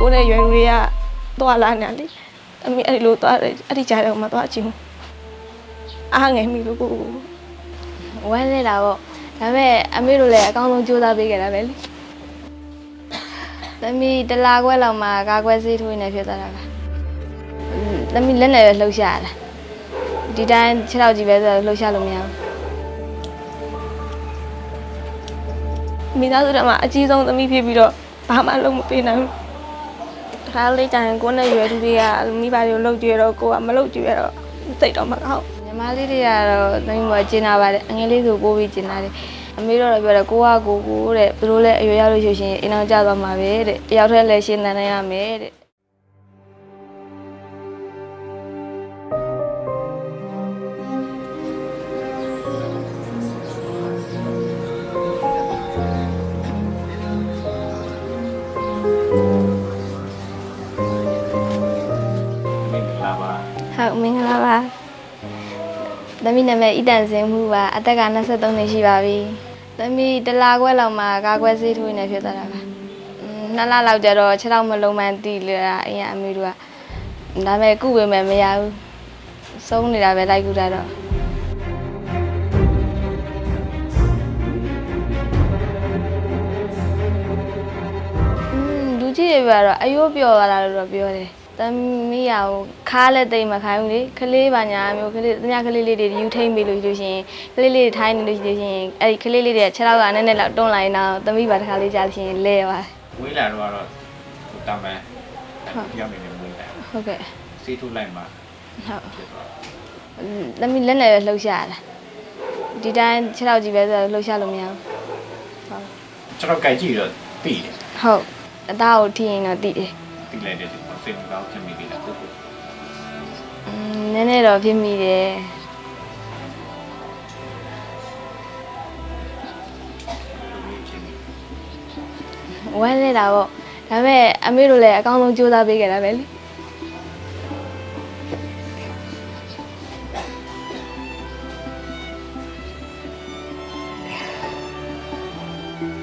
ကိုယ်နဲ့ရွယ်လူတွေကသွားလာနေလေအမေအဲ့ဒီလိုသွားတယ်အဲ့ဒီကြားတော့မသွားချင်ဘူးအားငယ်မိလို့ကိုကိုဝမ်းနေတာပေါ့ဒါပေမဲ့အမေတို့လည်းအကောင်းဆုံးကြိုးစားပေးခဲ့တာပဲလေသမီးတစ်လားခွဲလောက်မှကာကွယ်ဆေးထိုးနေဖြစ်သွားတာပါအင်းသမီးလက်နဲ့ပဲလှုပ်ရှားရတာဒီတိုင်းခြေထောက်ကြီးပဲဆိုတော့လှုပ်ရှားလို့မရဘူးမိသားစုတွေမှာအကြီးဆုံးသမီးဖြစ်ပြီးတော့ဘာမှလုပ်မပေးနိုင်ဘူးတ ခါလေးကျရင်ကိုယ်နဲ့ရွယ်လူတွေကမိဘတွေကိုလှုပ်ကြွရတော့ကိုကမလှုပ်ကြွရတော့စိတ်တော့မကောင်းညီမလေးတွေကတော့သမီးမကျင်နာပါတယ်အငယ်လေးဆိုပိုးပြီးကျင်နာတယ်အမေတို့တော့ပြောတယ်ကိုကကိုကိုတဲ့ဘယ်လိုလဲအရွယ်ရောက်လို့ရှိရင်အိမ်အောင်ကြသွားမှာပဲတဲ့တယောက်တည်းလည်းရှင်းတန်နိုင်ရမယ်တဲ့ သမီးနာမည်ဣတန်စင်မှုပါအသက်က23နှစ်ရှိပါပြီသမီးတစ်လားခွဲလောက်မှကာကွယ်ဆေးထိုးနေဖြစ်သွားတာပါအင်းနှစ်လလောက်ကျတော့ခြေထောက်မလုံးမှန်တီးလာအရင်အမေတို့ကဒါပေမဲ့ကုဝေမယ်မရဘူးဆုံးနေတာပဲလိုက်ကူတာတော့อืมလူကြီးတွေကတော့အယိုးပျော်သွားတာလို့တော့ပြောတယ် သမီးရဟိုခါလည်းတိတ်မခိုင်းဘူးလေခလေးပါညာမျိုးခလေးတ냐ခလေးလေးတွေယူထိမ့်ပြီးလို့ရှိလို့ရှိရင်ခလေးလေးတွေထိုင်းနေလို့ရှိလို့ရှိရင်အဲ့ဒီခလေးလေးတွေခြေထောက်ကနည်းနည်းလောက်တွန်းလိုက်တော့သမီးပါတစ်ခါလေးကြားလို့ရှိရင်လဲသွားဝေးလာတော့ကတော့တာမန်ပြောင်းနေနေဝေးလာဟုတ်ကဲ့စီးထုတ်လိုက်မှဟုတ်ဖြစ်သွားသမီးလက်နဲ့ပဲလှုပ်ရှားရတာဒီတိုင်းခြေထောက်ကြီးပဲဆိုတော့လှုပ်ရှားလို့မရဘူးကျွန်တော်ကြိုက်ကြည့်တော့ပြီးတယ်ဟုတ်အသားကိုထိရင်တော့တိတယ်ပြီးလိုက်တဲ့ချိ န်မှာစိတ်မကောင်းဖြစ်မိတယ်ကိုကိုอืมနည်းနည်းတော့ဖြစ်မိတယ်လူကြီးချင်းဝမ်းနေတာပေါ့ဒါပေမဲ့အမေတို့လည်းအကောင်းဆုံးကြိုးစားပေးခဲ့တာပဲလေ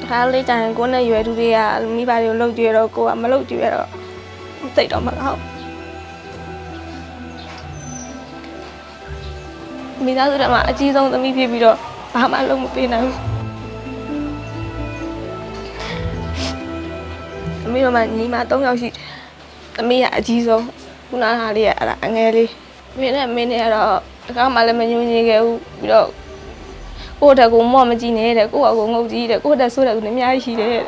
တခါလေးကျရင်ကိုယ်နဲ့ရွယ်လူတွေကမိဘတွေကိုလှုပ်ကြွရတော့ကိုကမလှုပ်ကြွရတော့ စိတ်တော့မကောင်းမိသားစုတွေမှာအကြီးဆုံးသမီးဖြစ်ပြီးတော့ဘာမှလုပ်မပေးနိုင်ဘူးသမီးတို့မှညီမ3ယောက်ရှိတယ်သမီးကအကြီးဆုံးခုနကလေးကအဲ့ဒါအငယ်လေးမင်းနဲ့မင်းနဲ့ကတော့တခါမှလည်းမညွှန်ညင်ခဲ့ဘူးပြီးတော့ကိုယ့်တက်ကိုမော့မကြည့်နဲ့တဲ့ကိုယ့်အကိုငုတ်ကြည့်တဲ့ကိုယ့်တက်ဆိုးတဲ့သူတွေအများကြီးရှိတယ်တဲ့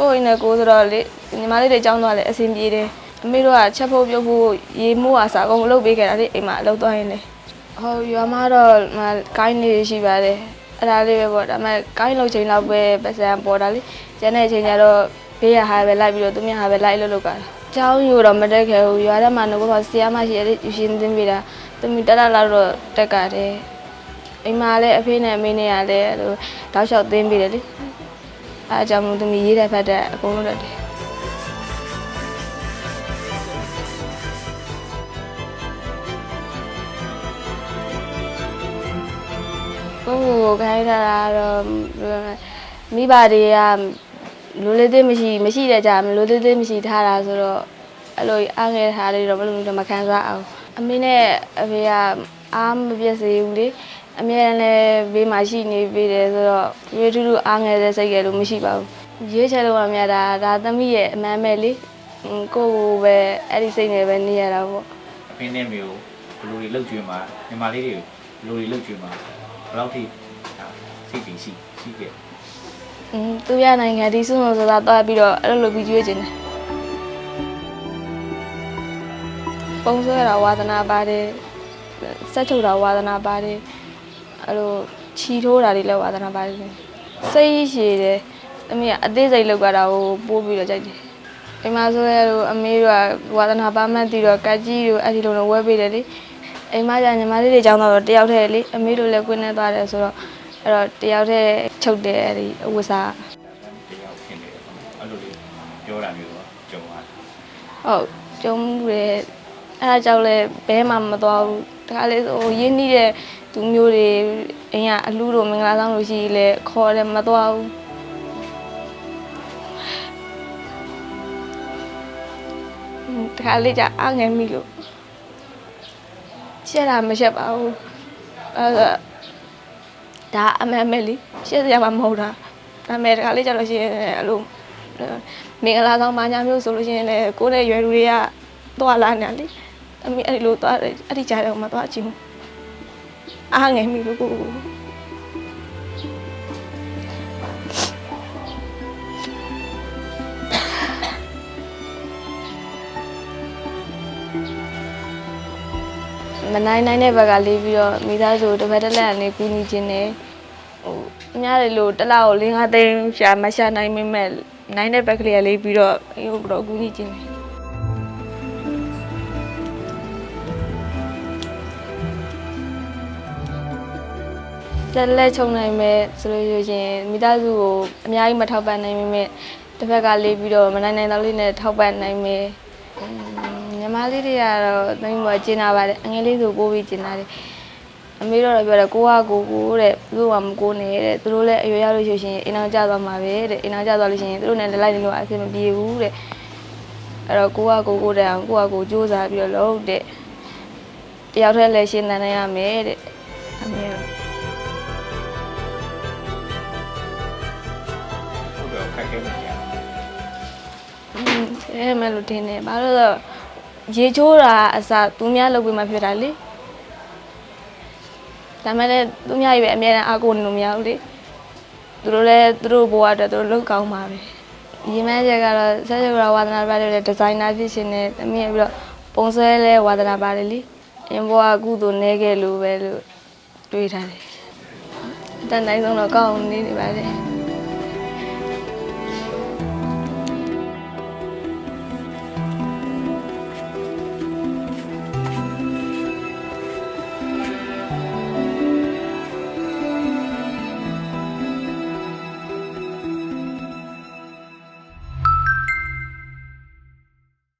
ကိုယ့်အိမ်နဲ့ကိုယ်ဆိုတော့လေညီမလေးတွေကြောင်းသွားလေအဆင်ပြေတယ်အမေတို့ကချက်ဖို့ပြုတ်ဖို့ရေမိုးအားစာကုန်မလုပ်ပေးခဲ့တာလေအိမ်မှာအလုပ်သွားရင်လေဟုတ်ရွာမှာတော့မကိုင်းနေရှိပါတယ်အဲ့ဒါလေးပဲပေါ့ဒါပေမဲ့ကိုင်းလို့ချိန်တော့ပဲပတ်စံပေါ်တာလေကျန်တဲ့အချိန်ကျတော့ဘေးရဟာပဲလိုက်ပြီးတော့သူမြဟာပဲလိုက်လို့လုပ်ကြတာကျောင်းယူတော့မတက်ခဲ့ဘူးရွာထဲမှာငါကတော့ဆရာမရှိရတဲ့ယူရှင်သင်ပေးတာသူမီတက်လာတော့တက်ကြတယ်အိမ်မှာလည်းအဖေနဲ့အမေနဲ့ကလည်းအဲ့လိုတောက်လျှောက်သင်းပေးတယ်လေ အဲအကြောင်းမို့သူမီရေးတဲ့ဖက်တဲ့အကုန်လုံးတက်တယ်ကိုကိုခိုင်းထားတာတော့မိဘတွေကလိုလေးသေးမရှိမရှိတဲ့ကြာလိုလေးသေးမရှိထားတာဆိုတော့အဲ့လိုအားငယ်ထားတယ်တော့ဘယ်လိုလဲမခံစားအောင်အမေနဲ့အဖေက အားမပြည့်စေဘူးလေအမြဲတမ်းလည်းဘေးမှာရှိနေပေးတယ်ဆိုတော့ရွေးထူးထူးအားငယ်တဲ့စိတ်ရလို့မရှိပါဘူးရွေးချယ်လို့မှမြတ်တာဒါသမီးရဲ့အမှန်ပဲလေဟွန်းကိုယ့်ကိုယ်ပဲအဲ့ဒီစိတ်နဲ့ပဲနေရတာပေါ့အဖေနဲ့မျိုးဘလူတွေလှုပ်ကြွေးမှာညီမလေးတွေဘလူတွေလှုပ်ကြွေးမှာဘယ်လောက်ထိစိတ်တည်ရှိရှိခဲ့ဟွန်းသူရနိုင်ငံဒီစုံစုံဆိုတာတွားပြီးတော့အဲ့လိုလိုပြီးကျွေးခြင်းတယ်ပုံဆွဲတာဝါသနာပါတယ် ဆက်ထုတ်တာဝါသနာပါတယ်အဲ့လိုခြီထိုးတာတွေလည်းဝါသနာပါတယ်စိတ်ရှည်တယ်အမေကအသေးစိတ်လောက်ကြတာကိုပိုးပြီးတော့ကြိုက်တယ်အိမ်မှာဆိုရဲလို့အမေတို့ကဝါသနာပါမှတ်ပြီးတော့ကတ်ကြီးတို့အဲ့ဒီလိုလိုဝဲပေးတယ်လေအိမ်မှာじゃညီမလေးတွေကြောင်းတော့တယောက်တည်းလေအမေတို့လည်းကိုင်းနေသွားတယ်ဆိုတော့အဲ့တော့တယောက်တည်းချုပ်တယ်အဲ့ဒီအဝတ်စားတရားဖြစ်နေတယ်ပေါ့အဲ့လိုလေးပြောတာမျိုးတော့ကြုံရတယ်ဟုတ်ကျုံမှုတယ်အဲ့ဒါကြောင့်လည်းဘဲမှမသွားဘူး တခါလေဟိုရင်းနှီးတဲ့သူမျိုးတွေအိမ်ကအလှတို့မင်္ဂလာဆောင်လို့ရှိရင်လည်းခေါ်တယ်မသွားဘူးတခါလေးကျအားငယ်မိလို့ရှက်တာမရှက်ပါဘူးအဲဒါအမှန်ပဲလေရှက်စရာမှမဟုတ်တာဒါပေမဲ့တခါလေးကျတော့ရှင်အဲ့လိုမင်္ဂလာဆောင်မာညာမျိုးဆိုလို့ရှိရင်လည်းကိုယ့်ရဲ့ရွယ်လူတွေကသွားလာနေလေ အမေအဲ့ဒီလိုသွားတယ်အဲ့ဒီကြားတော့မှသွားချင်ဘူးအားငယ်မိလို့ကိုမနိုင်နိုင်တဲ့ဘက်ကလေးပြီးတော့မိသားစုတစ်ဖက်တစ်လက်အနေကူညီခြင်းနဲ့ဟိုအများတွေလို့တစ်လောက်၄၅သိန်းရှာမရှာနိုင်မိမဲ့နိုင်တဲ့ဘက်ကလေးကလေးပြီးတော့ဟိုတော့ကူညီခြင်းနဲ့ တက်လက်ချုံနိုင်မဲ့ဆိုလို့ရှိရင်မိသားစုကိုအများကြီးမထောက်ပံ့နိုင်မိမဲ့တစ်ဖက်ကလေးပြီးတော့မနိုင်နိုင်တော့လေးနဲ့ထောက်ပံ့နိုင်မယ်ညီမလေးတွေကတော့သိမ်းပေါ်ကျင်နာပါတယ်အငယ်လေးဆိုပိုးပြီးကျင်နာတယ်အမေတော့ပြောတယ်ကိုကကိုကိုတဲ့သူတို့ကမကိုနဲ့တဲ့သူတို့လည်းအရွယ်ရောက်လို့ရှိရင်အိမ်အောင်ကျသွားမှာပဲတဲ့အိမ်အောင်ကျသွားလို့ရှိရင်သူတို့နဲ့လိုက်နေလို့အဆင်မပြေဘူးတဲ့အဲ့တော့ကိုကကိုကိုတဲ့အောင်ကိုကကိုစူးစမ်းပြီးတော့လုပ်တဲ့တယောက်တည်းလည်းရှင်းနိုင်ရမယ်တဲ့အမေတော့ ဟုတ်တော့ခက်ခဲနေကြတယ်อืมအဲမလို့တင်နေဘာလို့လဲဆိုတော့ရေချိုးတာအစားသူများလုပ်ပြီးမှဖြစ်တာလေဒါမှလည်းသူများကြီးပဲအများနဲ့အားကိုးနေလို့မရဘူးလေသူတို့လည်းသူတို့ဘဝအတွက်သူတို့လုပ်ကောင်းပါပဲဒီမန်းချက်ကတော့ဆက်ရွာဝါသနာပါတယ်ဒီဇိုင်နာဖြစ်ရှင်နဲ့တမီးပြီးတော့ပုံစဲလဲဝါသနာပါတယ်လေအရင်ဘဝကုသိုလ်နေခဲ့လို့ပဲလို့တွေးထားတယ်တန်တိုင်းဆုံးတော့ကောင်းအောင်နေနေပါတယ်